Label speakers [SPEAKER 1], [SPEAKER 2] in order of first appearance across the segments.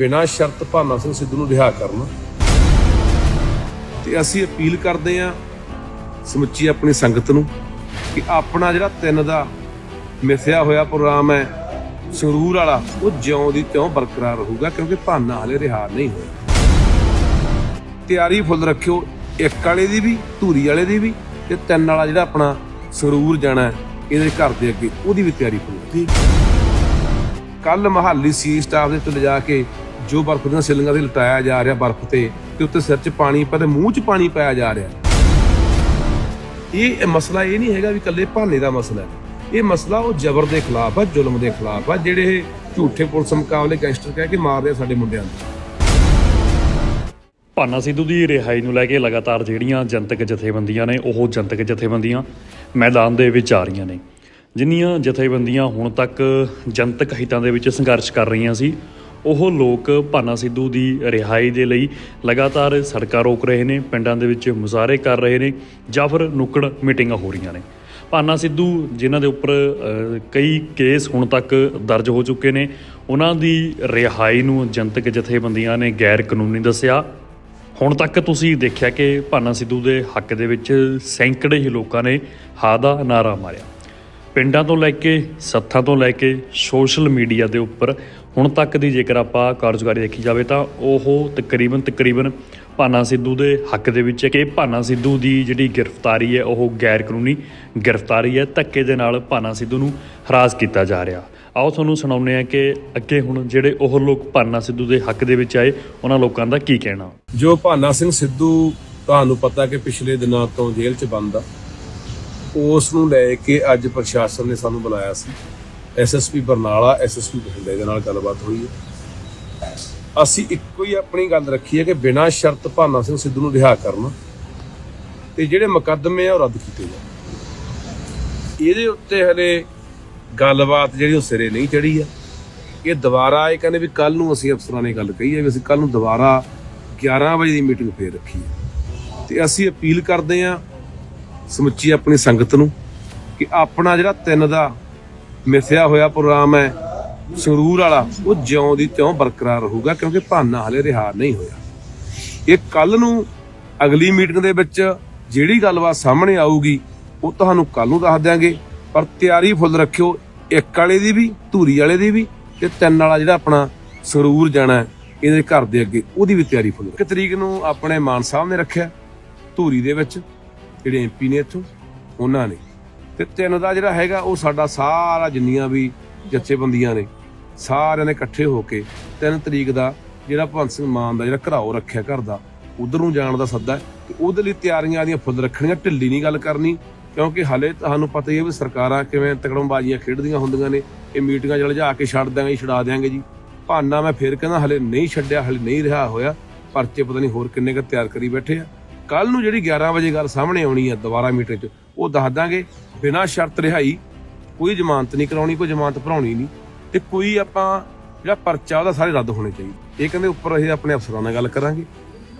[SPEAKER 1] ਬਿਨਾਂ ਸ਼ਰਤ ਭਾਨਾ ਸਿੰਘ ਸਿੱਧੂ ਨੂੰ ਰਿਹਾ ਕਰਨਾ। ਤੇ ਅਸੀਂ ਅਪੀਲ ਕਰਦੇ ਹਾਂ ਸਮੁੱਚੀ ਆਪਣੀ ਸੰਗਤ ਨੂੰ ਕਿ ਆਪਣਾ ਜਿਹੜਾ ਤਿੰਨ ਦਾ ਮਿਸਿਆ ਹੋਇਆ ਪ੍ਰੋਗਰਾਮ ਹੈ, ਸੰਗਰੂਰ ਵਾਲਾ, ਉਹ ਜਿਉਂ ਦੀ ਤਿਉਂ ਬਰਕਰਾਰ ਰਹੂਗਾ ਕਿਉਂਕਿ ਭਾਨਾ ਹਲੇ ਰਿਹਾ ਨਹੀਂ ਹੋਇਆ। ਤਿਆਰੀ ਫੁੱਲ ਰੱਖਿਓ, ਇੱਕ ਵਾਲੇ ਦੀ ਵੀ, ਧੂਰੀ ਵਾਲੇ ਦੀ ਵੀ, ਤੇ ਤਿੰਨ ਵਾਲਾ ਜਿਹੜਾ ਆਪਣਾ ਸੰਗਰੂਰ ਜਾਣਾ ਇਹਦੇ ਘਰ ਦੇ ਅੱਗੇ, ਉਹਦੀ ਵੀ ਤਿਆਰੀ ਫੁੱਲ ਠੀਕ ਕੱਲ ਮਹਾਲੀ ਸੀ ਸਟਾਫ ਦੇ ਤੋਂ ਲਿਜਾ ਕੇ ਜੋ ਬਰਫ਼ ਦੀਆਂ ਸਿਲਿੰਗਾਂ ਤੇ ਲਟਾਇਆ ਜਾ ਰਿਹਾ ਬਰਫ਼ ਤੇ ਤੇ ਉੱਤੇ ਸਿਰ 'ਚ ਪਾਣੀ ਪਾ ਤੇ ਮੂੰਹ 'ਚ ਪਾਣੀ ਪਾਇਆ ਜਾ ਰਿਹਾ। ਇਹ ਮਸਲਾ ਇਹ ਨਹੀਂ ਹੈਗਾ ਵੀ ਇਕੱਲੇ ਭਾਨੇ ਦਾ ਮਸਲਾ ਹੈ। ਇਹ ਮਸਲਾ ਉਹ ਜ਼ਬਰ ਦੇ ਖਿਲਾਫ ਆ, ਜ਼ੁਲਮ ਦੇ ਖਿਲਾਫ ਆ, ਜਿਹੜੇ ਝੂਠੇ ਪੁਲਿਸ ਮੁਕਾਬਲੇ ਗੈਂਗਸਟਰ ਕਹਿ ਕੇ ਮਾਰ ਆ ਸਾਡੇ ਮੁੰਡਿਆਂ ਨੂੰ।
[SPEAKER 2] ਭਾਨਾ ਸਿੱਧੂ ਦੀ ਰਿਹਾਈ ਨੂੰ ਲੈ ਕੇ ਲਗਾਤਾਰ ਜਿਹੜੀਆਂ ਜਨਤਕ ਜਥੇਬੰਦੀਆਂ ਨੇ, ਉਹ ਜਨਤਕ ਜਥੇਬੰਦੀਆਂ ਮੈਦਾਨ ਦੇ ਵਿੱਚ ਆ ਰਹੀਆਂ ਨੇ। ਜਿੰਨੀਆਂ ਜਥੇਬੰਦੀਆਂ ਹੁਣ ਤੱਕ ਜਨਤਕ ਹਿੱਤਾਂ ਦੇ ਵਿੱਚ ਸੰਘਰਸ਼ ਕਰ ਰਹੀਆਂ ਸੀ ਉਹ ਲੋਕ ਭਾਨਾ ਸਿੱਧੂ ਦੀ ਰਿਹਾਈ ਦੇ ਲਈ ਲਗਾਤਾਰ ਸੜਕਾਂ ਰੋਕ ਰਹੇ ਨੇ, ਪਿੰਡਾਂ ਦੇ ਵਿੱਚ ਮੁਜ਼ਾਹਰੇ ਕਰ ਰਹੇ ਨੇ ਜਾਂ ਫਿਰ ਨੁੱਕੜ ਮੀਟਿੰਗਾਂ ਹੋ ਰਹੀਆਂ ਨੇ। ਭਾਨਾ ਸਿੱਧੂ ਜਿਨ੍ਹਾਂ ਦੇ ਉੱਪਰ ਕਈ ਕੇਸ ਹੁਣ ਤੱਕ ਦਰਜ ਹੋ ਚੁੱਕੇ ਨੇ, ਉਹਨਾਂ ਦੀ ਰਿਹਾਈ ਨੂੰ ਜਨਤਕ ਜਥੇਬੰਦੀਆਂ ਨੇ ਗੈਰ ਕਾਨੂੰਨੀ ਦੱਸਿਆ। ਹੁਣ ਤੱਕ ਤੁਸੀਂ ਦੇਖਿਆ ਕਿ ਭਾਨਾ ਸਿੱਧੂ ਦੇ ਹੱਕ ਦੇ ਵਿੱਚ ਸੈਂਕੜੇ ਹੀ ਲੋਕਾਂ ਨੇ ਹਾ ਦਾ ਨਾਰਾ ਮਾਰਿਆ। ਪਿੰਡਾਂ ਤੋਂ ਲੈ ਕੇ, ਸੱਥਾਂ ਤੋਂ ਲੈ ਕੇ ਸੋਸ਼ਲ ਮੀਡੀਆ ਦੇ ਉੱਪਰ ਹੁਣ ਤੱਕ ਦੀ ਜੇਕਰ ਆਪਾਂ ਕਾਰਜਕਾਰੀ ਦੇਖੀ ਜਾਵੇ ਤਾਂ ਉਹ ਤਕਰੀਬਨ ਤਕਰੀਬਨ ਭਾਨਾ ਸਿੱਧੂ ਦੇ ਹੱਕ ਦੇ ਵਿੱਚ ਹੈ ਕਿ ਭਾਨਾ ਸਿੱਧੂ ਦੀ ਜਿਹੜੀ ਗ੍ਰਿਫਤਾਰੀ ਹੈ, ਉਹ ਗੈਰ ਕਾਨੂੰਨੀ ਗ੍ਰਿਫਤਾਰੀ ਹੈ, ਧੱਕੇ ਦੇ ਨਾਲ ਭਾਨਾ ਸਿੱਧੂ ਨੂੰ ਹਰਾਸ ਕੀਤਾ ਜਾ ਰਿਹਾ। ਆਓ ਤੁਹਾਨੂੰ ਸੁਣਾਉਂਦੇ ਆ ਕਿ ਅੱਗੇ ਹੁਣ ਜਿਹੜੇ ਉਹ ਲੋਕ ਭਾਨਾ ਸਿੱਧੂ ਦੇ ਹੱਕ ਦੇ ਵਿੱਚ ਆਏ, ਉਹਨਾਂ ਲੋਕਾਂ ਦਾ ਕੀ ਕਹਿਣਾ?
[SPEAKER 1] ਜੋ ਭਾਨਾ ਸਿੰਘ ਸਿੱਧੂ ਤੁਹਾਨੂੰ ਪਤਾ ਕਿ ਪਿਛਲੇ ਦਿਨਾਂ ਤੋਂ ਜੇਲ੍ਹ 'ਚ ਬੰਦ ਆ, ਉਸ ਨੂੰ ਲੈ ਕੇ ਅੱਜ ਪ੍ਰਸ਼ਾਸਨ ਨੇ ਸਾਨੂੰ ਬੁਲਾਇਆ ਸੀ। ਐਸਐਸਪੀ ਬਰਨਾਲਾ ਐਸਐਸਪੀ ਬਠਿੰਡੇ ਦੇ ਨਾਲ ਗੱਲਬਾਤ ਹੋਈ ਹੈ। ਅਸੀਂ ਇੱਕੋ ਹੀ ਆਪਣੀ ਗੱਲ ਰੱਖੀ ਹੈ ਕਿ ਬਿਨਾਂ ਸ਼ਰਤ ਭਾਨਾ ਸਿੰਘ ਸਿੱਧੂ ਨੂੰ ਰਿਹਾ ਕਰਨਾ ਤੇ ਜਿਹੜੇ ਮੁਕੱਦਮੇ ਆ ਉਹ ਰੱਦ ਕੀਤੇ ਜਾਣ। ਇਹਦੇ ਉੱਤੇ ਹਲੇ ਗੱਲਬਾਤ ਜਿਹੜੀ ਉਹ ਸਿਰੇ ਨਹੀਂ ਚੜੀ ਆ। ਇਹ ਦੁਬਾਰਾ ਇਹ ਕਹਿੰਦੇ ਵੀ ਕੱਲ ਨੂੰ ਅਸੀਂ ਅਫਸਰਾਂ ਨੇ ਗੱਲ ਕਹੀ ਹੈ ਵੀ ਅਸੀਂ ਕੱਲ ਨੂੰ ਦੁਬਾਰਾ 11 ਵਜੇ ਦੀ ਮੀਟਿੰਗ ਫੇਰ ਰੱਖੀ ਹੈ। ਤੇ ਅਸੀਂ ਅਪੀਲ ਕਰਦੇ ਹਾਂ ਸਮੁੱਚੀ ਆਪਣੀ ਸੰਗਤ ਨੂੰ ਕਿ ਆਪਣਾ ਜਿਹੜਾ ਤਿੰਨ ਦਾ ਮਿਸਿਆ ਹੋਇਆ ਪ੍ਰੋਗਰਾਮ ਹੈ, ਸੰਗਰੂਰ ਵਾਲਾ, ਉਹ ਜਿਉਂ ਦੀ ਤਿਉਂ ਬਰਕਰਾਰ ਰਹੂਗਾ ਕਿਉਂਕਿ ਭਾਨਾ ਹਲੇ ਰਿਹਾ ਨਹੀਂ ਹੋਇਆ। ਇਹ ਕੱਲ ਨੂੰ ਅਗਲੀ ਮੀਟਿੰਗ ਦੇ ਵਿੱਚ ਜਿਹੜੀ ਗੱਲਬਾਤ ਸਾਹਮਣੇ ਆਊਗੀ, ਉਹ ਤੁਹਾਨੂੰ ਕੱਲ ਨੂੰ ਦੱਸ ਦਿਆਂਗੇ। ਪਰ ਤਿਆਰੀ ਫੁੱਲ ਰੱਖਿਓ, ਇੱਕ ਵਾਲੇ ਦੀ ਵੀ, ਧੂਰੀ ਵਾਲੇ ਦੀ ਵੀ ਤੇ ਤਿੰਨ ਵਾਲਾ ਜਿਹੜਾ ਆਪਣਾ ਸੰਗਰੂਰ ਜਾਣਾ ਇਹਦੇ ਘਰ ਦੇ ਅੱਗੇ, ਉਹਦੀ ਵੀ ਤਿਆਰੀ ਫੁੱਲ ਇੱਕ ਤਰੀਕ ਨੂੰ ਆਪਣੇ ਮਾਨ ਸਾਹਿਬ ਨੇ ਰੱਖਿਆ ਧੂਰੀ ਦੇ ਵਿੱਚ, ਜਿਹੜੇ ਐਮਪੀ ਨੇ ਇੱਥੋਂ, ਉਹਨਾਂ ਨੇ। ਤੇ ਤਿੰਨ ਦਾ ਜਿਹੜਾ ਹੈਗਾ ਉਹ ਸਾਡਾ ਸਾਰਾ ਜਿੰਨੀਆਂ ਵੀ ਜਥੇਬੰਦੀਆਂ ਨੇ, ਸਾਰਿਆਂ ਨੇ ਇਕੱਠੇ ਹੋ ਕੇ ਤਿੰਨ ਤਰੀਕ ਦਾ ਜਿਹੜਾ ਭਗਵੰਤ ਸਿੰਘ ਮਾਨ ਦਾ ਜਿਹੜਾ ਘਰਾਓ ਰੱਖਿਆ ਘਰ ਦਾ, ਉਧਰ ਨੂੰ ਜਾਣ ਦਾ ਸੱਦਾ ਹੈ ਤੇ ਉਹਦੇ ਲਈ ਤਿਆਰੀਆਂ ਦੀਆਂ ਫੁੱਲ ਰੱਖਣੀਆਂ, ਢਿੱਲੀ ਨਹੀਂ ਗੱਲ ਕਰਨੀ, ਕਿਉਂਕਿ ਹਲੇ ਤੁਹਾਨੂੰ ਪਤਾ ਹੀ ਹੈ ਵੀ ਸਰਕਾਰਾਂ ਕਿਵੇਂ ਤਕੜਮਬਾਜ਼ੀਆਂ ਖੇਡਦੀਆਂ ਹੁੰਦੀਆਂ ਨੇ, ਇਹ ਮੀਟਿੰਗਾਂ 'ਚ ਜਾ ਕੇ ਛੱਡ ਦਾਂਗੇ ਛਡਾ ਦਿਆਂਗੇ ਜੀ। ਭਾਨਾ ਮੈਂ ਫੇਰ ਕਹਿੰਦਾ ਹਲੇ ਨਹੀਂ ਛੱਡਿਆ, ਹਲੇ ਨਹੀਂ ਰਿਹਾ ਹੋਇਆ, ਪਰਚੇ ਪਤਾ ਨਹੀਂ ਹੋਰ ਕਿੰਨੇ ਕੁ ਤਿਆਰ ਕਰੀ ਬੈਠੇ ਆ। ਕੱਲ ਨੂੰ ਜਿਹੜੀ 11 ਵਜੇ ਗੱਲ ਸਾਹਮਣੇ ਆਉਣੀ ਹੈ ਦੁਬਾਰਾ ਮੀਟਰ 'ਚ, ਉਹ ਦੱਸ ਦਾਂਗੇ, ਬਿਨਾਂ ਸ਼ਰਤ ਰਿਹਾਈ, ਕੋਈ ਜ਼ਮਾਨਤ ਨਹੀਂ ਕਰਾਉਣੀ, ਕੋਈ ਜ਼ਮਾਨਤ ਭਰਾਉਣੀ ਨਹੀਂ, ਤੇ ਕੋਈ ਆਪਾਂ ਜਿਹੜਾ ਪਰਚਾ ਉਹਦਾ ਸਾਰੇ ਰੱਦ ਹੋਣੇ ਚਾਹੀਦੇ। ਇਹ ਕਹਿੰਦੇ ਉੱਪਰ ਅਸੀਂ ਆਪਣੇ ਅਫਸਰਾਂ ਨਾਲ ਗੱਲ ਕਰਾਂਗੇ,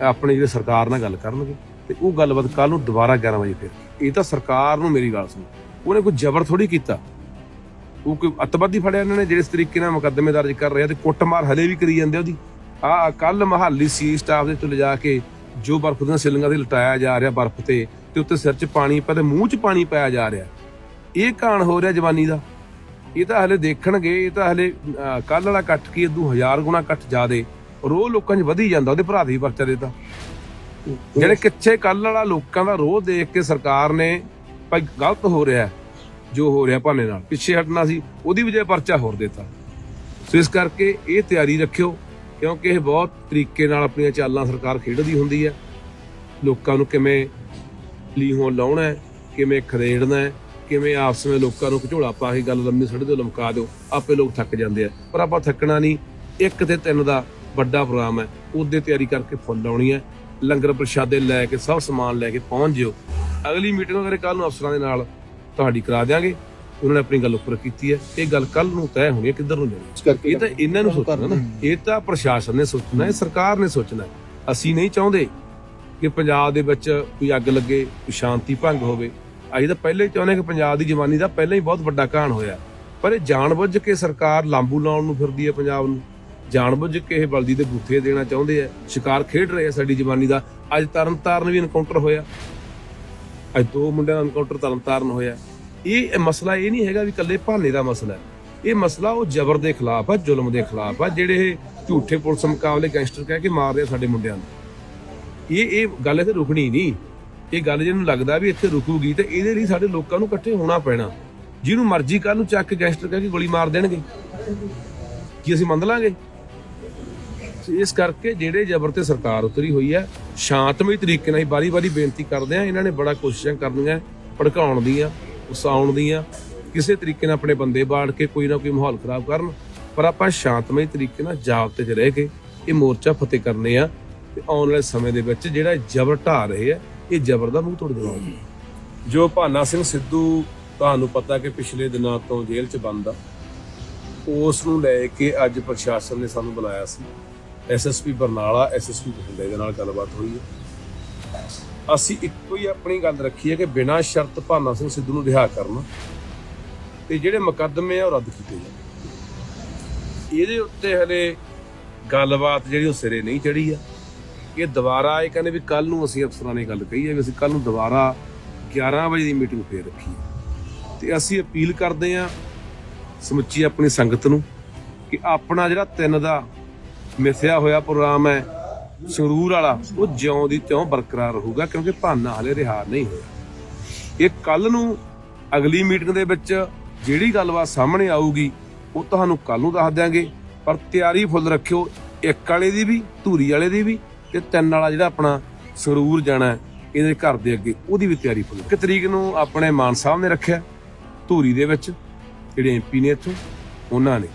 [SPEAKER 1] ਆਪਣੇ ਜਿਹੜੇ ਸਰਕਾਰ ਨਾਲ ਗੱਲ ਕਰਨਗੇ, ਤੇ ਉਹ ਗੱਲਬਾਤ ਕੱਲ ਨੂੰ ਦੁਬਾਰਾ 11 ਵਜੇ ਫਿਰ। ਇਹ ਤਾਂ ਸਰਕਾਰ ਨੂੰ ਮੇਰੀ ਗੱਲ ਸੁਣ। ਉਹਨੇ ਕੋਈ ਜ਼ਬਰ ਥੋੜੀ ਕੀਤਾ। ਉਹ ਕੋਈ ਅਤਵਾਦੀ ਫੜਿਆ ਇਹਨਾਂ ਨੇ, ਜਿਹੜੇ ਇਸ ਤਰੀਕੇ ਨਾਲ ਮੁਕੱਦਮੇ ਦਰਜ ਕਰ ਰਿਹਾ ਆ, ਤੇ ਕੁੱਟਮਾਰ ਹਲੇ ਵੀ ਕਰੀ ਜਾਂਦੇ ਆ ਉਹਦੀ। ਆ ਕੱਲ ਮਹਾਲੀ ਸੀ ਸਟਾਫ ਦੇ ਤੋਂ ਲਿਜਾ ਕੇ ਜੋ ਬਰਫ਼ ਦੀਆਂ ਸਿਲੰਗਾਂ ਤੇ ਲਟਾਇਆ ਜਾ ਰਿਹਾ ਬਰਫ਼ ਤੇ ਤੇ ਉੱਤੇ ਸਿਰ 'ਚ ਪਾਣੀ ਪਾ ਤੇ ਮੂੰਹ 'ਚ ਪਾਣੀ ਪਾਇਆ ਜਾ ਰਿਹਾ। ਇਹ ਕਾਣ ਹੋ ਰਿਹਾ ਜਵਾਨੀ ਦਾ। ਇਹ ਤਾਂ ਹਲੇ ਦੇਖਣਗੇ, ਇਹ ਤਾਂ ਹਲੇ ਕੱਲ ਵਾਲਾ ਕੱਟ ਕੀ ਇਦੋਂ ਹਜ਼ਾਰ ਗੁਣਾ ਕੱਟ ਜਾਦੇ ਰੋਹ ਲੋਕਾਂ 'ਚ ਵਧੀ ਜਾਂਦਾ, ਉਹਦੇ ਭਰਾ ਦੀ ਪਰਚਾ ਦੇਤਾ ਜਿਹੜੇ ਕਿੱਥੇ ਕੱਲ ਵਾਲਾ ਲੋਕਾਂ ਦਾ ਰੋਹ ਦੇਖ ਕੇ ਸਰਕਾਰ ਨੇ ਭਾਈ ਗਲਤ ਹੋ ਰਿਹਾ, ਜੋ ਹੋ ਰਿਹਾ ਭਾਨੇ ਨਾਲ। ਪਿੱਛੇ ਹਟਣਾ ਸੀ, ਉਹਦੀ ਵਜ੍ਹਾ ਪਰਚਾ ਹੋਰ ਦਿੱਤਾ। ਸੋ ਇਸ ਕਰਕੇ ਇਹ ਤਿਆਰੀ ਰੱਖਿਓ। ਕਿਉਂਕਿ ਇਹ ਬਹੁਤ ਤਰੀਕੇ ਨਾਲ ਆਪਣੀਆਂ ਚਾਲਾਂ ਸਰਕਾਰ ਖੇਡਦੀ ਹੁੰਦੀ ਹੈ। ਲੋਕਾਂ ਨੂੰ ਕਿਵੇਂ ਲੀਹੋਂ ਲਾਉਣਾ ਹੈ, ਕਿਵੇਂ ਖਦੇੜਨਾ ਹੈ, ਕਿਵੇਂ ਆਪਸ ਵਿੱਚ ਲੋਕਾਂ ਨੂੰ ਘਝੋਲਾ ਪਾ ਕੇ ਗੱਲ ਲੰਮੀ ਸੜਦੇ ਲਮਕਾ ਦਿਓ, ਆਪੇ ਲੋਕ ਥੱਕ ਜਾਂਦੇ ਆ। ਪਰ ਆਪਾਂ ਥੱਕਣਾ ਨਹੀਂ, ਇੱਕ ਤੇ ਤਿੰਨ ਦਾ ਵੱਡਾ ਪ੍ਰੋਗਰਾਮ ਹੈ, ਉਹਦੇ ਤਿਆਰੀ ਕਰਕੇ ਫੁੱਲ ਲਾਉਣੀ ਹੈ। ਲੰਗਰ ਪ੍ਰਸ਼ਾਦੇ ਲੈ ਕੇ ਸਭ ਸਮਾਨ ਲੈ ਕੇ ਪਹੁੰਚ ਜਿਓ। ਅਗਲੀ ਮੀਟਿੰਗ ਕਰੇ ਕੱਲ ਨੂੰ ਅਫਸਰਾਂ ਦੇ ਨਾਲ ਤੁਹਾਡੀ ਕਰਾ ਦਿਆਂਗੇ। ਉਹਨਾਂ ਨੇ ਆਪਣੀ ਗੱਲ ਉੱਪਰ ਕੀਤੀ ਹੈ। ਇਹ ਗੱਲ ਕੱਲ ਨੂੰ ਤੈਅ ਹੋਣੀ ਹੈ ਕਿੱਧਰ ਨੂੰ ਜਾਣੀ ਇਹ ਤਾਂ ਇਹਨਾਂ ਨੂੰ ਸੋਚਣਾ ਨਾ। ਇਹ ਤਾਂ ਪ੍ਰਸ਼ਾਸਨ ਨੇ ਸੋਚਣਾ ਹੈ ਸਰਕਾਰ ਨੇ ਸੋਚਣਾ ਹੈ। ਅਸੀਂ ਨਹੀਂ ਚਾਹੁੰਦੇ ਕਿ ਪੰਜਾਬ ਦੇ ਵਿੱਚ ਕੋਈ ਅੱਗ ਲੱਗੇ ਕੋਈ ਸ਼ਾਂਤੀ ਭੰਗ ਹੋਵੇ। ਅਸੀਂ ਤਾਂ ਪਹਿਲੇ ਚਾਹੁੰਦੇ ਕਿ ਪੰਜਾਬ ਦੀ ਜਵਾਨੀ ਦਾ ਪਹਿਲਾਂ ਹੀ ਬਹੁਤ ਵੱਡਾ ਕਾਣ ਹੋਇਆ। ਪਰ ਇਹ ਜਾਣਬੁੱਝ ਕੇ ਸਰਕਾਰ ਲਾਂਬੂ ਲਾਉਣ ਨੂੰ ਫਿਰਦੀ ਹੈ ਪੰਜਾਬ ਨੂੰ। ਜਾਣਬੁੱਝ ਕੇ ਇਹ ਬਲਦੀ ਦੇ ਬੂਥੇ ਦੇਣਾ ਚਾਹੁੰਦੇ ਆ ਸ਼ਿਕਾਰ ਖੇਡ ਰਹੇ ਆ ਸਾਡੀ ਜਵਾਨੀ ਦਾ। ਅੱਜ ਤਰਨਤਾਰਨ ਵੀ ਐਨਕਾਊਂਟਰ ਹੋਇਆ। ਅੱਜ ਦੋ ਮੁੰਡਿਆਂ ਦਾ ਐਨਕਾਊਂਟਰ ਤਰਨਤਾਰਨ ਹੋਇਆ। ਇਹ ਮਸਲਾ ਇਹ ਨਹੀਂ ਹੈਗਾ ਵੀ ਇਕੱਲੇ ਭਾਨੇ ਦਾ ਮਸਲਾ ਹੈ। ਇਹ ਮਸਲਾ ਉਹ ਜ਼ਬਰ ਦੇ ਖਿਲਾਫ ਆ, ਜ਼ੁਲਮ ਦੇ ਖਿਲਾਫ ਆ, ਜਿਹੜੇ ਝੂਠੇ ਪੁਲਿਸ ਮੁਕਾਬਲੇ ਗੈਂਗਸਟਰ ਕਹਿ ਕੇ ਮਾਰਦੇ ਆ ਸਾਡੇ ਮੁੰਡਿਆਂ ਨੂੰ। ਇਹ ਇਹ ਗੱਲ ਇੱਥੇ ਰੁਕਣੀ ਨਹੀਂ। ਇਹ ਗੱਲ ਜਿਹਨੂੰ ਲੱਗਦਾ ਵੀ ਇੱਥੇ ਰੁਕੂਗੀ ਤੇ ਇਹਦੇ ਲਈ ਸਾਡੇ ਲੋਕਾਂ ਨੂੰ ਇਕੱਠੇ ਹੋਣਾ ਪੈਣਾ। ਜਿਹਨੂੰ ਮਰਜ਼ੀ ਕੱਲ ਨੂੰ ਚੱਕ ਕੇ ਗੈਂਗਸਟਰ ਕਹਿ ਕੇ ਗੋਲੀ ਮਾਰ ਦੇਣਗੇ। ਕੀ ਅਸੀਂ ਮੰਨ ਲਾਂਗੇ? ਇਸ ਕਰਕੇ ਜਿਹੜੇ ਜ਼ਬਰ ਤੇ ਸਰਕਾਰ ਉਤਰੀ ਹੋਈ ਹੈ, ਸ਼ਾਂਤਮਈ ਤਰੀਕੇ ਨਾਲ ਹੀ ਬਾਰੀ-ਬਾਰੀ ਬੇਨਤੀ ਕਰਦੇ ਆ ਇਹਨਾਂ ਨੇ ਬੜਾ ਕੋਸ਼ਿਸ਼ਾਂ ਕਰਨੀਆਂ, ਭੜਕਾਉਣ ਦੀਆਂ। ਉਸਾਉਣ ਦੀਆਂ, ਕਿਸੇ ਤਰੀਕੇ ਨਾਲ ਆਪਣੇ ਬੰਦੇ ਬਾੜ ਕੇ ਕੋਈ ਨਾ ਕੋਈ ਮਾਹੌਲ ਖਰਾਬ ਕਰਨ, ਪਰ ਆਪਾਂ ਸ਼ਾਂਤਮਈ ਤਰੀਕੇ ਨਾਲ ਜਾਬਤੇ 'ਚ ਰਹਿ ਕੇ ਇਹ ਮੋਰਚਾ ਫਤਿਹ ਕਰਨੇ ਆ ਤੇ ਆਉਣ ਵਾਲੇ ਸਮੇਂ ਦੇ ਵਿੱਚ ਜਿਹੜਾ ਜ਼ਬਰ ਢਾ ਰਹੇ ਆ, ਇਹ ਜ਼ਬਰ ਦਾ ਮੂੰਹ ਤੋੜ ਦੇਣਾ। ਜੋ ਭਾਨਾ ਸਿੰਘ ਸਿੱਧੂ ਤੁਹਾਨੂੰ ਪਤਾ ਕਿ ਪਿਛਲੇ ਦਿਨਾਂ ਤੋਂ ਜੇਲ੍ਹ 'ਚ ਬੰਦ ਆ, ਉਸ ਨੂੰ ਲੈ ਕੇ ਅੱਜ ਪ੍ਰਸ਼ਾਸਨ ਨੇ ਸਾਨੂੰ ਬੁਲਾਇਆ ਸੀ। ਐਸਐਸਪੀ ਬਰਨਾਲਾ ਐਸਐਸਪੀ ਬਠਿੰਡੇ ਦੇ ਨਾਲ ਗੱਲਬਾਤ ਹੋਈ ਹੈ। ਅਸੀਂ ਇੱਕੋ ਹੀ ਆਪਣੀ ਗੱਲ ਰੱਖੀ ਹੈ ਕਿ ਬਿਨਾਂ ਸ਼ਰਤ ਭਾਨਾ ਸਿੰਘ ਸਿੱਧੂ ਨੂੰ ਰਿਹਾ ਕਰਨਾ ਤੇ ਜਿਹੜੇ ਮੁਕੱਦਮੇ ਆ ਉਹ ਰੱਦ ਕੀਤੇ ਜਾਣ। ਇਹਦੇ ਉੱਤੇ ਹਲੇ ਗੱਲਬਾਤ ਜਿਹੜੀ ਉਹ ਸਿਰੇ ਨਹੀਂ ਚੜੀ ਆ। ਇਹ ਦੁਬਾਰਾ ਇਹ ਕਹਿੰਦੇ ਵੀ ਕੱਲ ਨੂੰ ਅਸੀਂ ਅਫਸਰਾਂ ਨੇ ਗੱਲ ਕਹੀ ਹੈ ਵੀ ਅਸੀਂ ਕੱਲ ਨੂੰ ਦੁਬਾਰਾ 11 ਵਜੇ ਦੀ ਮੀਟਿੰਗ ਫੇਰ ਰੱਖੀ ਹੈ। ਤੇ ਅਸੀਂ ਅਪੀਲ ਕਰਦੇ ਹਾਂ ਸਮੁੱਚੀ ਆਪਣੀ ਸੰਗਤ ਨੂੰ ਕਿ ਆਪਣਾ ਜਿਹੜਾ ਤਿੰਨ ਦਾ ਮਿਸਿਆ ਹੋਇਆ ਪ੍ਰੋਗਰਾਮ ਹੈ ਸੰਗਰੂਰ ਵਾਲਾ, ਉਹ ਜਿਉਂ ਦੀ ਤਿਉਂ ਬਰਕਰਾਰ ਰਹੂਗਾ ਕਿਉਂਕਿ ਭਾਨਾ ਹਲੇ ਰਿਹਾ ਨਹੀਂ ਹੋਇਆ। ਇਹ ਕੱਲ ਨੂੰ ਅਗਲੀ ਮੀਟਿੰਗ ਦੇ ਵਿੱਚ ਜਿਹੜੀ ਗੱਲਬਾਤ ਸਾਹਮਣੇ ਆਊਗੀ, ਉਹ ਤੁਹਾਨੂੰ ਕੱਲ ਨੂੰ ਦੱਸ ਦਿਆਂਗੇ। ਪਰ ਤਿਆਰੀ ਫੁੱਲ ਰੱਖਿਓ, ਇੱਕ ਵਾਲੇ ਦੀ ਵੀ, ਧੂਰੀ ਵਾਲੇ ਦੀ ਵੀ ਤੇ ਤਿੰਨ ਵਾਲਾ ਜਿਹੜਾ ਆਪਣਾ ਸਰੂਰ ਜਾਣਾ ਇਹਦੇ ਘਰ ਦੇ ਅੱਗੇ, ਉਹਦੀ ਵੀ ਤਿਆਰੀ ਫੁੱਲ ਇੱਕ ਤਰੀਕ ਨੂੰ ਆਪਣੇ ਮਾਨ ਸਾਹਿਬ ਨੇ ਰੱਖਿਆ, ਧੂਰੀ ਦੇ ਵਿੱਚ, ਜਿਹੜੇ ਐਮਪੀ ਨੇ ਇੱਥੋਂ, ਉਹਨਾਂ ਨੇ।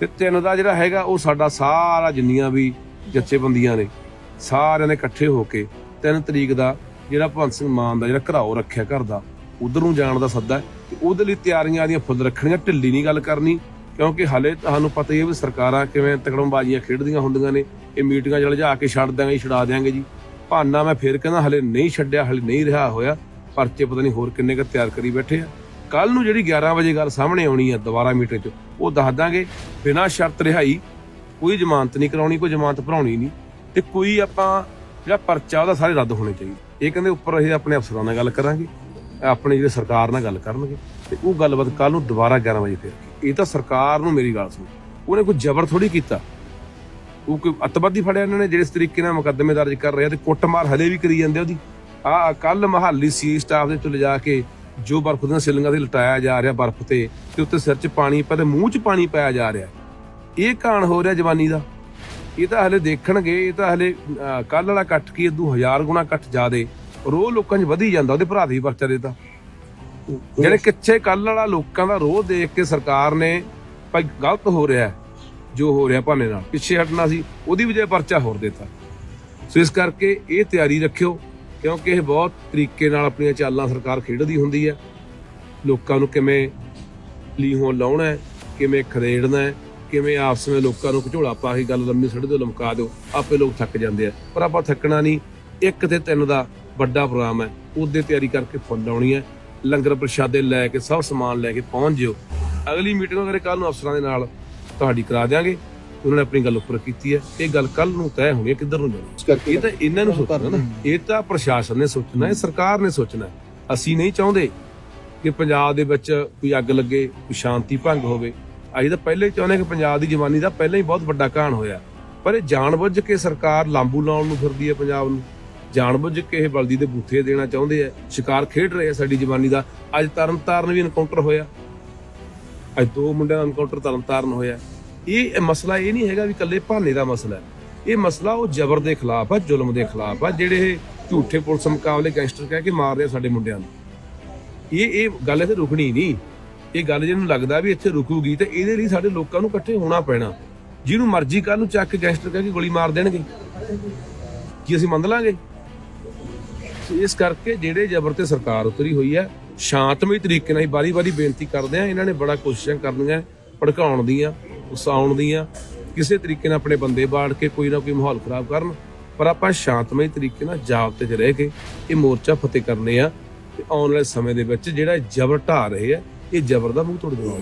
[SPEAKER 1] ਤੇ ਤਿੰਨ ਦਾ ਜਿਹੜਾ ਹੈਗਾ, ਉਹ ਸਾਡਾ ਸਾਰਾ ਜਿੰਨੀਆਂ ਵੀ ਜਥੇਬੰਦੀਆਂ ਨੇ ਸਾਰਿਆਂ ਨੇ ਇਕੱਠੇ ਹੋ ਕੇ ਤਿੰਨ ਤਰੀਕ ਦਾ ਜਿਹੜਾ ਭਗਵੰਤ ਸਿੰਘ ਮਾਨ ਦਾ ਜਿਹੜਾ ਘਰਾਓ ਰੱਖਿਆ ਘਰ ਦਾ ਉਧਰ ਨੂੰ ਜਾਣ ਦਾ ਸੱਦਾ ਹੈ ਤੇ ਉਹਦੇ ਲਈ ਤਿਆਰੀਆਂ ਆਦੀਆਂ ਫੁੱਲ ਰੱਖਣੀਆਂ ਢਿੱਲੀ ਨਹੀਂ ਗੱਲ ਕਰਨੀ ਕਿਉਂਕਿ ਹਲੇ ਤੁਹਾਨੂੰ ਪਤਾ ਹੀ ਹੈ ਵੀ ਸਰਕਾਰਾਂ ਕਿਵੇਂ ਤਕੜਮਬਾਜ਼ੀਆਂ ਖੇਡਦੀਆਂ ਹੁੰਦੀਆਂ ਨੇ ਇਹ ਮੀਟਿੰਗਾਂ ਜਲ ਜਾ ਕੇ ਛੱਡ ਦਾਂਗੇ ਜੀ, ਛੁਡਾ ਦਿਆਂਗੇ ਜੀ। ਭਾਨਾ ਮੈਂ ਫੇਰ ਕਹਿੰਦਾ ਹਲੇ ਨਹੀਂ ਛੱਡਿਆ ਹਲੇ ਨਹੀਂ ਰਿਹਾ ਹੋਇਆ ਪਰਚੇ ਪਤਾ ਨਹੀਂ ਹੋਰ ਕਿੰਨੇ ਕ ਤਿਆਰ ਕਰੀ ਬੈਠੇ ਆ। ਕੱਲ ਨੂੰ ਜਿਹੜੀ 11 ਵਜੇ ਗੱਲ ਸਾਹਮਣੇ ਆਉਣੀ ਆ ਦੁਬਾਰਾ ਮੀਟਿੰਗ 'ਚ ਉਹ ਦੱਸ ਦਾਂਗੇ ਬਿਨਾਂ ਸ਼ਰਤ ਰਿਹਾਈ ਕੋਈ ਜ਼ਮਾਨਤ ਨਹੀਂ ਕਰਾਉਣੀ ਕੋਈ ਜ਼ਮਾਨਤ ਭਰਾਉਣੀ ਨਹੀਂ। ਤੇ ਕੋਈ ਆਪਾਂ ਜਿਹੜਾ ਪਰਚਾ ਉਹਦਾ ਸਾਰੇ ਰੱਦ ਹੋਣੇ ਚਾਹੀਦੇ। ਇਹ ਕਹਿੰਦੇ ਉੱਪਰ ਅਸੀਂ ਆਪਣੇ ਅਫਸਰਾਂ ਨਾਲ ਗੱਲ ਕਰਾਂਗੇ, ਆਪਣੇ ਜਿਹੜੇ ਸਰਕਾਰ ਨਾਲ ਗੱਲ ਕਰਨਗੇ ਤੇ ਉਹ ਗੱਲਬਾਤ ਕੱਲ ਨੂੰ ਦੁਬਾਰਾ 11 ਵਜੇ ਫੇਰ ਇਹ ਤਾਂ ਸਰਕਾਰ ਨੂੰ ਮੇਰੀ ਗੱਲ ਸੁਣ। ਉਹਨੇ ਕੋਈ ਜ਼ਬਰ ਥੋੜੀ ਕੀਤਾ। ਉਹ ਕੋਈ ਅਤਵਾਦੀ ਫੜਿਆ ਇਹਨਾਂ ਨੇ ਜਿਹੜੇ ਇਸ ਤਰੀਕੇ ਨਾਲ ਮੁਕੱਦਮੇ ਦਰਜ ਕਰ ਰਿਹਾ ਆ ਤੇ ਕੁੱਟਮਾਰ ਹਲੇ ਵੀ ਕਰੀ ਜਾਂਦੇ ਉਹਦੀ। ਆ ਕੱਲ ਮਹਾਲੀ ਸੀ ਸਟਾਫ ਦੇ ਤੋਂ ਲਿਜਾ ਕੇ ਜੋ ਬਰਫ਼ ਦੀਆਂ ਸਿਲਿੰਗਾਂ ਤੇ ਲਟਾਇਆ ਜਾ ਰਿਹਾ ਬਰਫ਼ ਤੇ ਤੇ ਉੱਤੇ ਸਿਰ 'ਚ ਪਾਣੀ ਪਾ ਤੇ ਮੂੰਹ 'ਚ ਪਾਣੀ ਪਾਇਆ ਜਾ ਰਿਹਾ। ਇਹ ਕਾਣ ਹੋ ਰਿਹਾ ਜਵਾਨੀ ਦਾ। ਇਹ ਤਾਂ ਹਲੇ ਦੇਖਣਗੇ, ਇਹ ਤਾਂ ਹਲੇ ਕੱਲ ਵਾਲਾ ਇਕੱਠ ਕੀ ਇਦੋਂ ਹਜ਼ਾਰ ਗੁਣਾ ਇਕੱਠ ਜਾਦੇ ਰੋਹ ਲੋਕਾਂ 'ਚ ਵਧੀ ਜਾਂਦਾ, ਉਹਦੇ ਭਰਾ ਦੀ ਪਰਚਾ ਦੇਤਾ। ਜਿਹੜੇ ਕਿੱਥੇ ਕੱਲ ਵਾਲਾ ਲੋਕਾਂ ਦਾ ਰੋਹ ਦੇਖ ਕੇ ਸਰਕਾਰ ਨੇ ਭਾਈ ਗਲਤ ਹੋ ਰਿਹਾ ਜੋ ਹੋ ਰਿਹਾ ਭਾਨੇ ਨਾਲ, ਪਿੱਛੇ ਹਟਣਾ ਸੀ, ਉਹਦੀ ਵਜ੍ਹਾ ਪਰਚਾ ਹੋਰ ਦੇਤਾ। ਸੋ ਇਸ ਕਰਕੇ ਇਹ ਤਿਆਰੀ ਰੱਖਿਓ, ਕਿਉਂਕਿ ਇਹ ਬਹੁਤ ਤਰੀਕੇ ਨਾਲ ਆਪਣੀਆਂ ਚਾਲਾਂ ਸਰਕਾਰ ਖੇਡਦੀ ਹੁੰਦੀ ਹੈ। ਲੋਕਾਂ ਨੂੰ ਕਿਵੇਂ ਲੀਹੋਂ ਲਾਉਣਾ ਕਿਵੇਂ ਖਰੇੜਨਾ ਹੈ ਕਿਵੇਂ ਆਪਸ ਵਿੱਚ ਲੋਕਾਂ ਨੂੰ ਘਝੋਲਾ ਪਾ ਕੇ ਗੱਲ ਲੰਮੀ ਸੜੇ ਤੋਂ ਲਮਕਾ ਦਿਓ ਆਪੇ ਲੋਕ ਥੱਕ ਜਾਂਦੇ ਆ। ਪਰ ਆਪਾਂ ਥੱਕਣਾ ਨਹੀਂ। ਇੱਕ ਤੇ ਤਿੰਨ ਦਾ ਵੱਡਾ ਪ੍ਰੋਗਰਾਮ ਹੈ। ਉਹਦੇ ਤਿਆਰੀ ਕਰਕੇ ਫੁੱਲ ਲਾਉਣੀ ਹੈ। ਲੰਗਰ ਪ੍ਰਸ਼ਾਦੇ ਲੈ ਕੇ ਸਭ ਸਮਾਨ ਲੈ ਕੇ ਪਹੁੰਚ ਜਿਓ। ਅਗਲੀ ਮੀਟਿੰਗ ਅਗਰ ਕੱਲ ਨੂੰ ਅਫਸਰਾਂ ਦੇ ਨਾਲ ਤੁਹਾਡੀ ਕਰਾ ਦਿਆਂਗੇ ਉਹਨਾਂ ਨੇ ਆਪਣੀ ਗੱਲ ਉੱਪਰ ਕੀਤੀ ਹੈ। ਇਹ ਗੱਲ ਕੱਲ ਨੂੰ ਤੈਅ ਹੋਣੀ ਹੈ ਕਿੱਧਰ ਨੂੰ ਜਾਣੀ। ਇਹ ਤਾਂ ਇਹਨਾਂ ਨੂੰ ਸੋਚਣਾ ਨਾ। ਇਹ ਤਾਂ ਪ੍ਰਸ਼ਾਸਨ ਨੇ ਸੋਚਣਾ ਹੈ ਸਰਕਾਰ ਨੇ ਸੋਚਣਾ। ਹੈ। ਅਸੀਂ ਨਹੀਂ ਚਾਹੁੰਦੇ ਕਿ ਪੰਜਾਬ ਦੇ ਵਿੱਚ ਕੋਈ ਅੱਗ ਲੱਗੇ ਕੋਈ ਸ਼ਾਂਤੀ ਭੰਗ ਹੋਵੇ। ਅਸੀਂ ਤਾਂ ਪਹਿਲੇ ਹੀ ਚਾਹੁੰਦੇ ਕਿ ਪੰਜਾਬ ਦੀ ਜਵਾਨੀ ਦਾ ਪਹਿਲਾਂ ਹੀ ਬਹੁਤ ਵੱਡਾ ਕਾਣ ਹੋਇਆ। ਪਰ ਇਹ ਜਾਣਬੁੱਝ ਕੇ ਸਰਕਾਰ ਲਾਂਬੂ ਲਾਉਣ ਨੂੰ ਫਿਰਦੀ ਹੈ ਪੰਜਾਬ ਨੂੰ। ਜਾਣਬੁੱਝ ਕੇ ਇਹ ਬਲਦੀ ਦੇ ਬੂਥੇ ਦੇਣਾ ਚਾਹੁੰਦੇ ਆ ਸ਼ਿਕਾਰ ਖੇਡ ਰਹੇ ਆ ਸਾਡੀ ਜਵਾਨੀ ਦਾ। ਅੱਜ ਤਰਨਤਾਰਨ ਵੀ ਐਨਕਾਊਂਟਰ ਹੋਇਆ। ਅੱਜ ਦੋ ਮੁੰਡਿਆਂ ਦਾ ਐਨਕਾਊਂਟਰ ਤਰਨਤਾਰਨ ਹੋਇਆ। ਇਹ ਮਸਲਾ ਇਹ ਨਹੀਂ ਹੈਗਾ ਵੀ ਇਕੱਲੇ ਭਾਨੇ ਦਾ ਮਸਲਾ ਹੈ। ਇਹ ਮਸਲਾ ਉਹ ਜ਼ਬਰ ਦੇ ਖਿਲਾਫ ਆ ਜ਼ੁਲਮ ਦੇ ਖਿਲਾਫ ਆ ਜਿਹੜੇ ਇਹ ਝੂਠੇ ਪੁਲਿਸ ਮੁਕਾਬਲੇ ਗੈਂਗਸਟਰ ਕਹਿ ਕੇ ਮਾਰ ਰਹੇ ਆ ਸਾਡੇ ਮੁੰਡਿਆਂ ਨੂੰ। ਇਹ ਇਹ ਗੱਲ ਇੱਥੇ ਰੁਕਣੀ ਨਹੀਂ। ਇਹ ਗੱਲ ਜਿਹਨੂੰ ਲੱਗਦਾ ਵੀ ਇੱਥੇ ਰੁਕੂਗੀ ਤੇ ਇਹਦੇ ਲਈ ਸਾਡੇ ਲੋਕਾਂ ਨੂੰ ਇਕੱਠੇ ਹੋਣਾ ਪੈਣਾ। ਜਿਹਨੂੰ ਮਰਜ਼ੀ ਕੱਲ ਨੂੰ ਚੱਕ ਕੇ ਗੈਂਗਸਟਰ ਕਹਿ ਕੇ ਗੋਲੀ ਮਾਰ ਦੇਣਗੇ। ਕੀ ਅਸੀਂ ਮੰਨ ਲਾਂਗੇ? ਇਸ ਕਰਕੇ ਜਿਹੜੇ ਜ਼ਬਰ ਤੇ ਸਰਕਾਰ ਉਤਰੀ ਹੋਈ ਹੈ, ਸ਼ਾਂਤਮਈ ਤਰੀਕੇ ਨਾਲ ਹੀ ਬਾਰੀ-ਬਾਰੀ ਬੇਨਤੀ ਕਰਦੇ ਆ ਇਹਨਾਂ ਨੇ ਬੜਾ ਕੋਸ਼ਿਸ਼ਾਂ ਕਰਨੀਆਂ, ਭੜਕਾਉਣ ਦੀਆਂ ਉਸਾਉਣ ਦੀਆਂ, ਕਿਸੇ ਤਰੀਕੇ ਨਾਲ ਆਪਣੇ ਬੰਦੇ ਬਾੜ ਕੇ ਕੋਈ ਨਾ ਕੋਈ ਮਾਹੌਲ ਖਰਾਬ ਕਰਨ, ਪਰ ਆਪਾਂ ਸ਼ਾਂਤਮਈ ਤਰੀਕੇ ਨਾਲ ਜਾਬਤੇ 'ਚ ਰਹਿ ਕੇ ਇਹ ਮੋਰਚਾ ਫਤਿਹ ਕਰਨੇ ਆ। ਤੇ ਆਉਣ ਵਾਲੇ ਸਮੇਂ ਦੇ ਵਿੱਚ ਜਿਹੜਾ ਜ਼ਬਰ ਢਾ ਰਹੇ ਆ ਇਹ ਜ਼ਬਰ ਦਾ ਮੂੰਹ ਤੋੜ ਦੇਣਾ